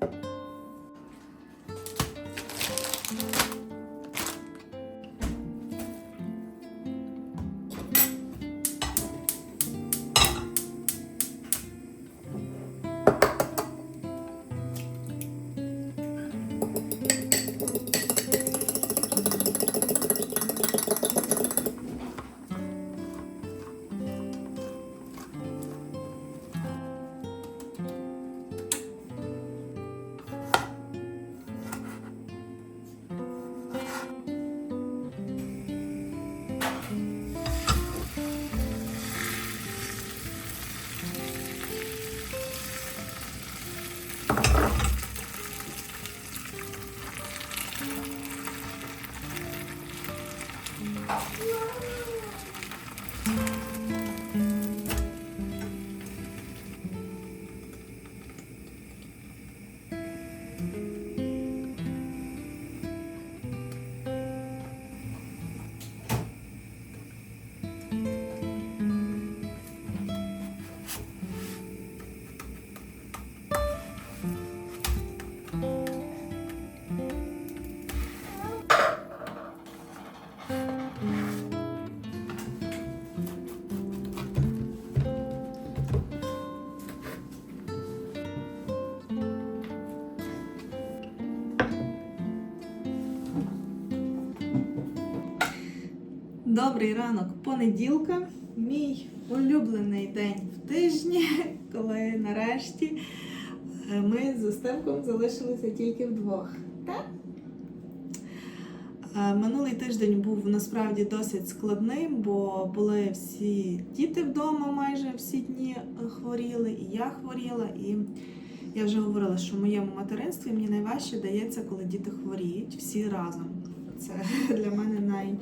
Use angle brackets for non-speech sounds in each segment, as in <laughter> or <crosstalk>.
Bye. Добрий ранок понеділка. Мій улюблений день в тижні, <laughs> коли нарешті е, ми з Устемком залишилися тільки вдвох. Так? Е, Минулий тиждень був насправді досить складним, бо були всі діти вдома, майже всі дні хворіли, і я хворіла. І я вже говорила, що в моєму материнстві мені найважче дається, коли діти хворіють всі разом. Це для мене най,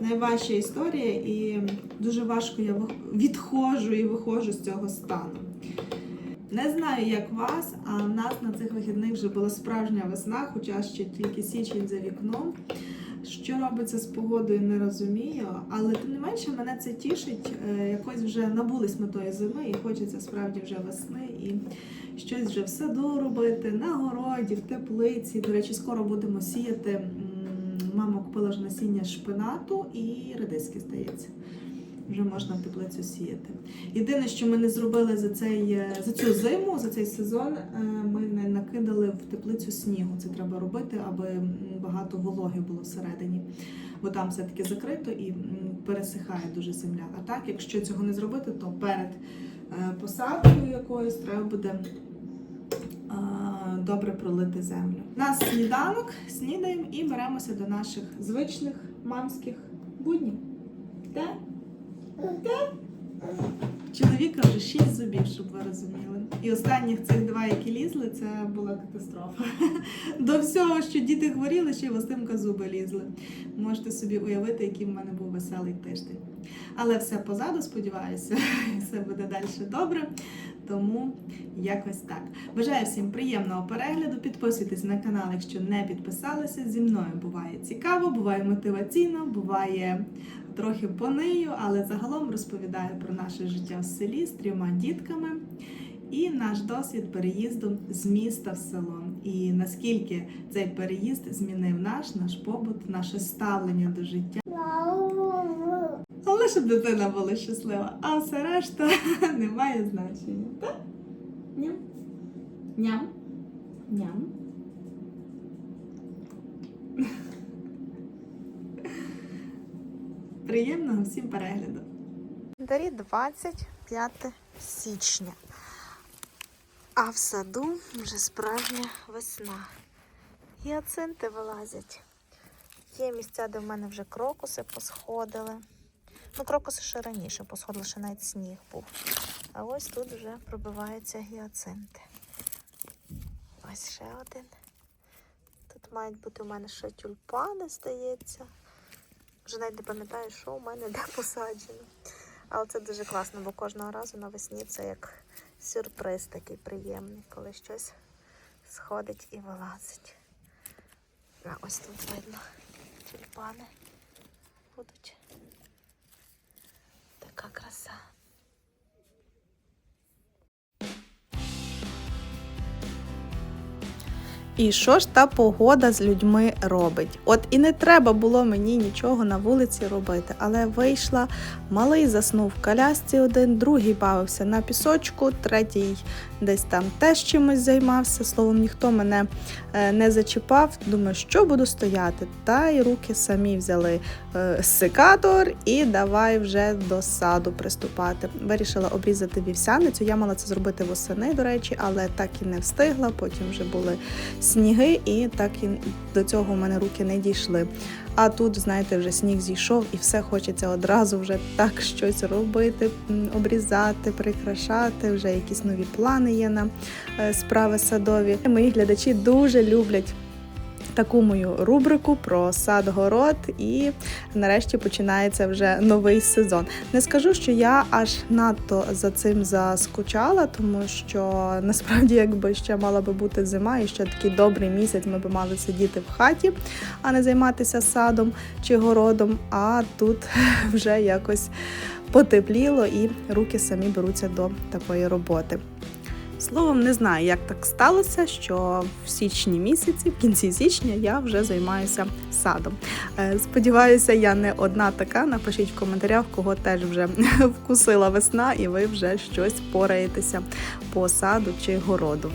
найважча історія, і дуже важко я відходжу і виходжу з цього стану. Не знаю, як вас, а в нас на цих вихідних вже була справжня весна, хоча ще тільки січень за вікном. Що робиться з погодою, не розумію, але тим не менше мене це тішить. Е, Якось вже набулись ми тої зими, і хочеться справді вже весни і щось вже в саду робити, на городі, в теплиці. До речі, скоро будемо сіяти. Мама купила вже насіння шпинату і редиски, здається. Вже можна теплицю сіяти. Єдине, що ми не зробили за цей е, за цю зиму, за цей сезон, е, ми не накидали в теплицю снігу. Це треба робити, аби багато вологи було всередині. Бо там все-таки закрито і пересихає дуже земля. А так, якщо цього не зробити, то перед е, посадкою якоюсь треба буде добре пролити землю. Нас сніданок, снідаємо і беремося до наших звичних мамських буднів. Де? Де? Чоловіка вже шість зубів, щоб ви розуміли. І останніх цих два, які лізли, це була катастрофа. <laughs> До всього, що діти хворіли, ще й Вастимка зуби лізли. Можете собі уявити, який в мене був веселий тиждень. Але все позаду, сподіваюся, <laughs> все буде далі добре. Тому якось так. Бажаю всім приємного перегляду. Підписуйтесь на канал, якщо не підписалися. Зі мною буває цікаво, буває мотиваційно, буває трохи понию, але загалом розповідаю про наше життя в селі з трьома дітками і наш досвід переїзду з міста в село. І наскільки цей переїзд змінив наш, наш побут, наше ставлення до життя. Але щоб дитина була щаслива, а все решта <laughs> не має значення. Ням. Ням. Ням. Приємного всім перегляду. Дарі 25 січня. А в саду вже справжня весна. Гіацинти вилазять. Є місця, де в мене вже крокуси посходили. Ну, крокуси ще раніше посходили, ще навіть сніг був. А ось тут вже пробиваються гіацинти. Ось ще один. Тут мають бути у мене ще тюльпани, здається. Вже навіть не пам'ятаю, що у мене де посаджено. Але це дуже класно, бо кожного разу навесні це як сюрприз такий приємний, коли щось сходить і вилазить. А ось тут видно тюльпани будуть. Така краса. І що ж та погода з людьми робить? От і не треба було мені нічого на вулиці робити, але вийшла, малий заснув в колясці один, другий бавився на пісочку, третій десь там теж чимось займався. Словом, ніхто мене е, не зачіпав. Думаю, що буду стояти. Та й руки самі взяли е, секатор і давай вже до саду приступати. Вирішила обрізати вівсяницю. Я мала це зробити восени, до речі, але так і не встигла. Потім вже були сніги, і так і до цього в мене руки не дійшли. А тут, знаєте, вже сніг зійшов, і все хочеться одразу вже так щось робити, обрізати, прикрашати. Вже якісь нові плани є на е, справи садові. Мої глядачі дуже люблять. Таку мою рубрику про сад город, і нарешті починається вже новий сезон. Не скажу, що я аж надто за цим заскучала, тому що насправді, якби ще мала би бути зима, і ще такий добрий місяць ми б мали сидіти в хаті, а не займатися садом чи городом. А тут <laughs> вже якось потепліло і руки самі беруться до такої роботи. Словом, не знаю, як так сталося, що в січні місяці, в кінці січня, я вже займаюся садом. Е, Сподіваюся, я не одна така. Напишіть в коментарях, кого теж вже <laughs> вкусила весна, і ви вже щось пораєтеся по саду чи городу.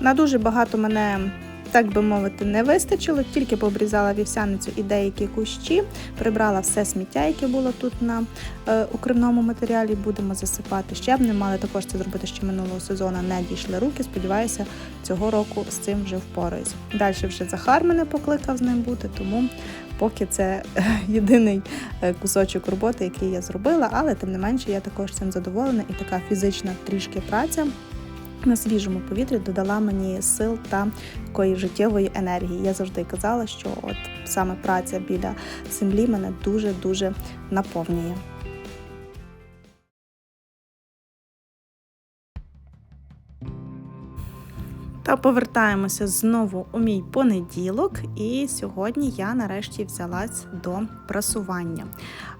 На дуже багато мене. Так би мовити, не вистачило, тільки пообрізала вівсяницю і деякі кущі, прибрала все сміття, яке було тут на е, укривному матеріалі. Будемо засипати щебнем, але також це зробити ще минулого сезону. Не дійшли руки. Сподіваюся, цього року з цим вже впораюсь. Далі вже Захар мене покликав з ним бути, тому поки це е, єдиний е, кусочок роботи, який я зробила, але тим не менше я також цим задоволена і така фізична трішки праця. На свіжому повітрі додала мені сил та такої життєвої енергії. Я завжди казала, що от саме праця біля землі мене дуже дуже наповнює. Та повертаємося знову у мій понеділок, і сьогодні я нарешті взялась до прасування.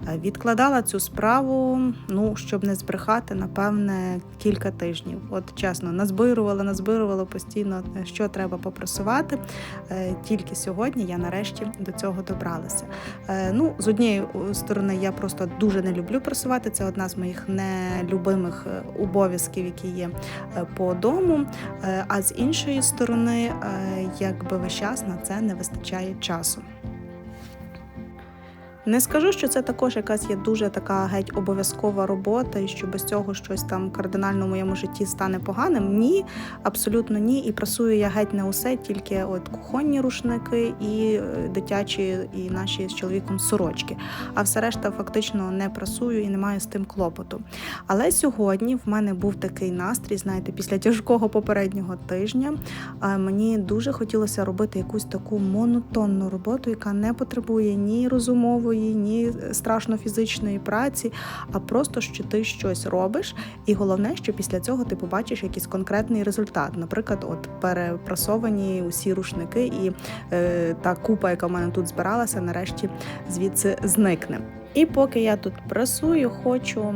Е, Відкладала цю справу, ну щоб не збрехати, напевне, кілька тижнів. От чесно, назбирувала, назбирувала постійно, е, що треба попрасувати. Е, Тільки сьогодні я нарешті до цього добралася. Ну, з однієї сторони, я просто дуже не люблю прасувати. Це одна з моїх нелюбимих обов'язків, які є по дому. А з іншої сторони, е, якби весь час на це не вистачає часу. Не скажу, що це також якась є дуже така геть обов'язкова робота, і що без цього щось там кардинально в моєму житті стане поганим. Ні, абсолютно ні. І прасую я геть не усе, тільки от кухонні рушники і е, дитячі, і наші з чоловіком сорочки. А все решта фактично не прасую і не маю з тим клопоту. Але сьогодні в мене був такий настрій, знаєте, після тяжкого попереднього тижня е, мені дуже хотілося робити якусь таку монотонну роботу, яка не потребує ні розумової, ні страшно фізичної праці, а просто що ти щось робиш, і головне, що після цього ти побачиш якийсь конкретний результат. Наприклад, от перепрасовані усі рушники, і е, та купа, яка в мене тут збиралася, нарешті звідси зникне. І поки я тут прасую, хочу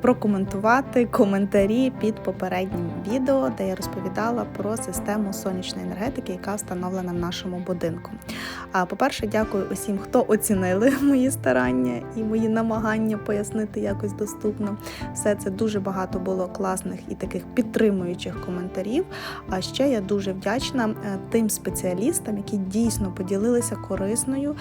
прокоментувати коментарі під попереднім відео, де я розповідала про систему сонячної енергетики, яка встановлена в нашому будинку. А по-перше, дякую усім, хто оцінили <laughs> мої старання і мої намагання пояснити якось доступно. Все це дуже багато було класних і таких підтримуючих коментарів. А ще я дуже вдячна е, тим спеціалістам, які дійсно поділилися корисною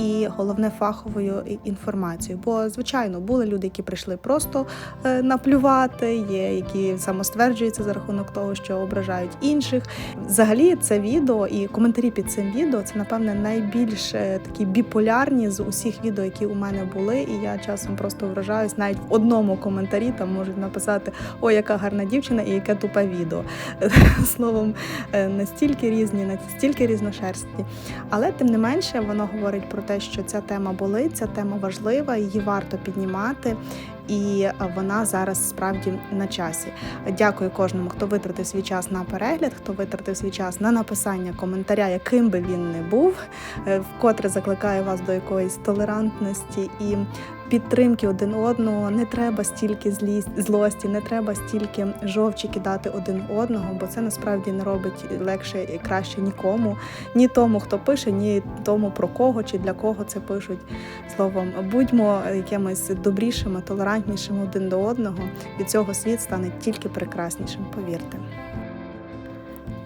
і головне фаховою і- інформацією. Бо, звичайно, були люди, які прийшли просто е, наплювати, є які самостверджуються за рахунок того, що ображають інших. Взагалі, це відео і коментарі під цим відео це, напевне, найбільш е, такі біполярні з усіх відео, які у мене були. І я часом просто вражаюсь, навіть в одному коментарі там можуть написати Ой, яка гарна дівчина і яке тупе відео. <laughs> Словом, е, настільки різні, настільки різношерстні. Але тим не менше воно говорить про те, що ця тема болить, ця тема важлива, її варто піднімати. і е, вона зараз справді на часі. Дякую кожному, хто витратив свій час на перегляд, хто витратив свій час на написання коментаря, яким би він не був. Е, Вкотре закликаю вас до якоїсь толерантності і підтримки один одного. Не треба стільки злість, злості, не треба стільки жовчі кидати один одного, бо це насправді не робить легше і краще нікому, ні тому, хто пише, ні тому про кого чи для кого це пишуть. Словом, будьмо якимись добрішими, толерантнішими один до одного. Від цього світ стане тільки прекраснішим, повірте.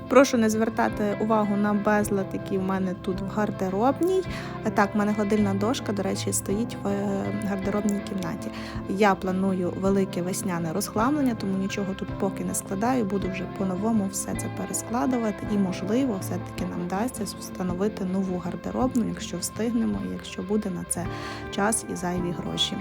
Прошу не звертати увагу на безлад, який в мене тут в гардеробній. Е, Так, в мене гладильна дошка, до речі, стоїть в е, гардеробній кімнаті. Я планую велике весняне розхламлення, тому нічого тут поки не складаю. Буду вже по-новому все це перескладувати. І, можливо, все-таки нам вдасться встановити нову гардеробну, якщо встигнемо, якщо буде на це час і зайві гроші.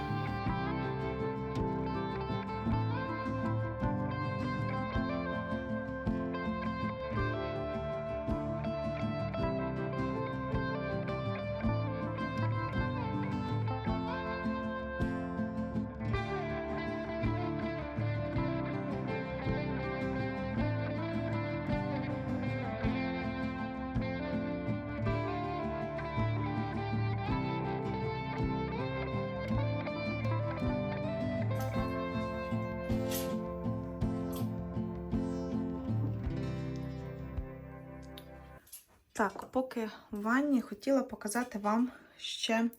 Так, поки в ванні хотіла показати вам ще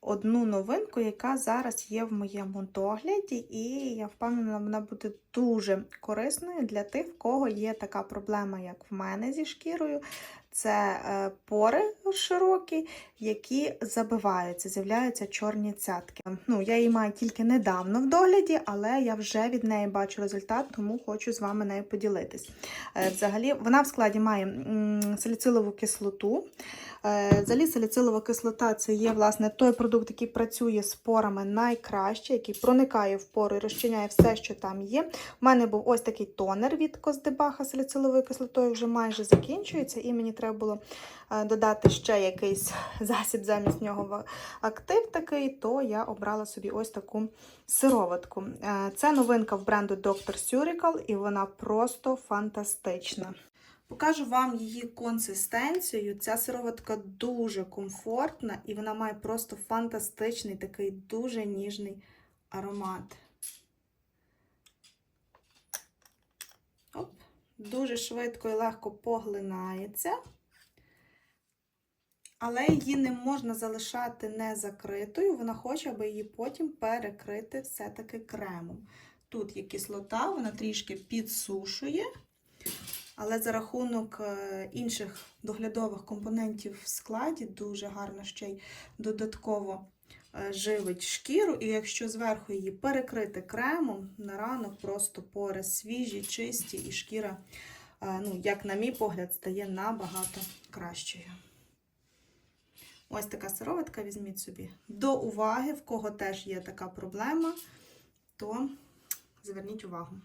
одну новинку, яка зараз є в моєму догляді, і я впевнена, вона буде дуже корисною для тих, в кого є така проблема, як в мене зі шкірою. Це е, пори широкі, які забиваються, з'являються чорні цятки. Ну, я її маю тільки недавно в догляді, але я вже від неї бачу результат, тому хочу з вами нею поділитись. Е, Взагалі, вона в складі має саліцилову кислоту. Е, Взагалі, саліцилова кислота це є власне той продукт, який працює з порами найкраще, який проникає в пори і розчиняє все, що там є. У мене був ось такий тонер від Коздебаха саліциловою кислотою, вже майже закінчується, і мені треба було е, додати ще якийсь <laughs> засіб замість нього актив такий, то я обрала собі ось таку сироватку. Е, Це новинка в бренду Dr. Surical, і вона просто фантастична. Покажу вам її консистенцію. Ця сироватка дуже комфортна і вона має просто фантастичний такий дуже ніжний аромат. Дуже швидко і легко поглинається. Але її не можна залишати не закритою, вона хоче, аби її потім перекрити все-таки кремом. Тут є кислота, вона трішки підсушує. Але за рахунок е, інших доглядових компонентів в складі дуже гарно ще й додатково живить шкіру. І якщо зверху її перекрити кремом, на ранок просто пори свіжі, чисті, і шкіра, е, ну, як на мій погляд, стає набагато кращою. Ось така сироватка, візьміть собі до уваги, в кого теж є така проблема, то зверніть увагу.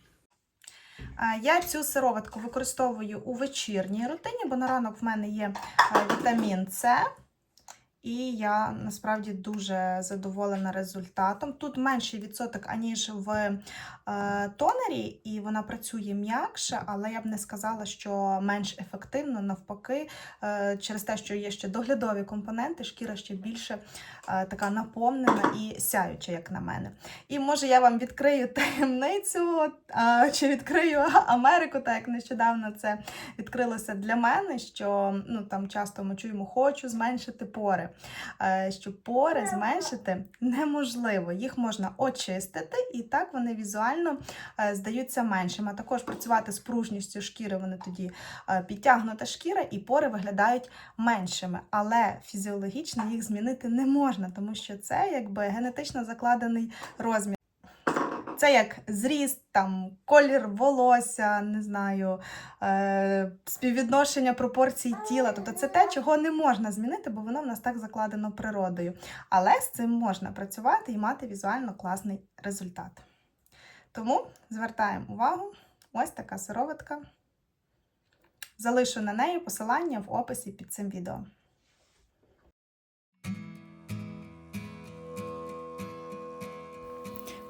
Е, Я цю сироватку використовую у вечірній рутині, бо на ранок в мене є е, вітамін С. І я насправді дуже задоволена результатом. Тут менший відсоток, аніж в е, тонері, і вона працює м'якше, але я б не сказала, що менш ефективно, навпаки, е, через те, що є ще доглядові компоненти, шкіра ще більше е, така наповнена і сяюча, як на мене. І може я вам відкрию <laughs> таємницю а, чи відкрию <laughs> Америку, так як нещодавно це відкрилося для мене, що ну там часто ми чуємо, хочу зменшити пори. Е, Що пори зменшити неможливо. Їх можна очистити, і так вони візуально е, здаються меншими. А також працювати з пружністю шкіри, вони тоді е, підтягнута шкіра, і пори виглядають меншими. Але фізіологічно їх змінити не можна, тому що це якби генетично закладений розмір. Це як зріст, там, колір волосся, не знаю, е, співвідношення пропорцій тіла. Тобто це те, чого не можна змінити, бо воно в нас так закладено природою. Але з цим можна працювати і мати візуально класний результат. Тому звертаємо увагу, ось така сироватка. Залишу на неї посилання в описі під цим відео.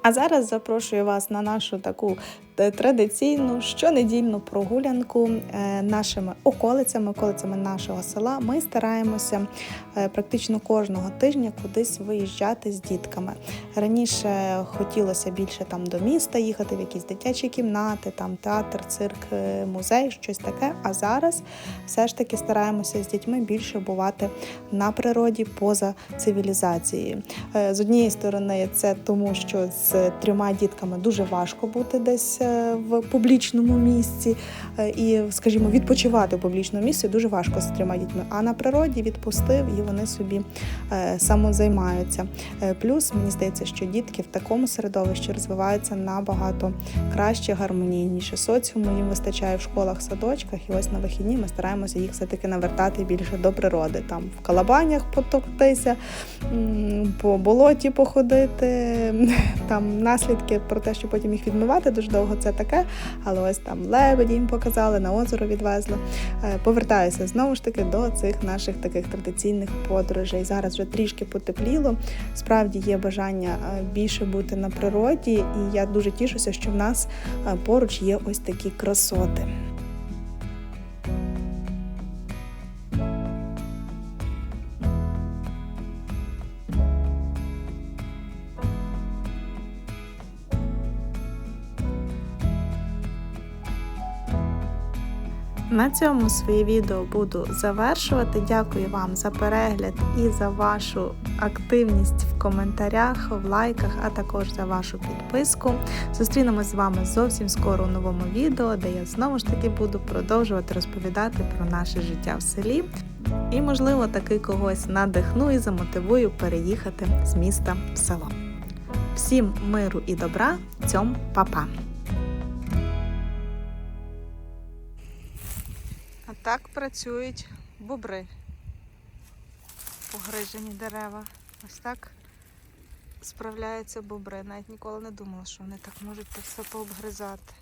А зараз запрошую вас на нашу таку традиційну щонедільну прогулянку е, нашими околицями, околицями нашого села. Ми стараємося е, практично кожного тижня кудись виїжджати з дітками. Раніше хотілося більше там до міста їхати, в якісь дитячі кімнати, там театр, цирк, е, музей, щось таке. А зараз все ж таки стараємося з дітьми більше бувати на природі поза цивілізацією. З однієї сторони, це тому, що з трьома дітками дуже важко бути десь в публічному місці е, і, скажімо, відпочивати в публічному місці дуже важко з трьома дітьми. А на природі відпустив і вони собі е, самозаймаються. Е, Плюс мені здається, що дітки в такому середовищі розвиваються набагато краще, гармонійніше. Соціуму їм вистачає в школах, садочках, і ось на вихідні ми стараємося їх все-таки навертати більше до природи. Там в калабанях потоктися, по болоті походити. <laughs> Там наслідки про те, що потім їх відмивати дуже довго, це таке. Але ось там лебеді їм показали, на озеро відвезли. Е, Повертаюся знову ж таки до цих наших таких традиційних подорожей. Зараз вже трішки потепліло. Справді є бажання е, більше бути на природі, і я дуже тішуся, що в нас е, поруч є ось такі красоти. На цьому своє відео буду завершувати. Дякую вам за перегляд і за вашу активність в коментарях, в лайках, а також за вашу підписку. Зустрінемось з вами зовсім скоро у новому відео, де я знову ж таки буду продовжувати розповідати про наше життя в селі. І, можливо, таки когось надихну і замотивую переїхати з міста в село. Всім миру і добра, цьом па-па! Так працюють бобри. Погрижені дерева. Ось так справляються бобри. Навіть ніколи не думала, що вони так можуть це все пообгризати.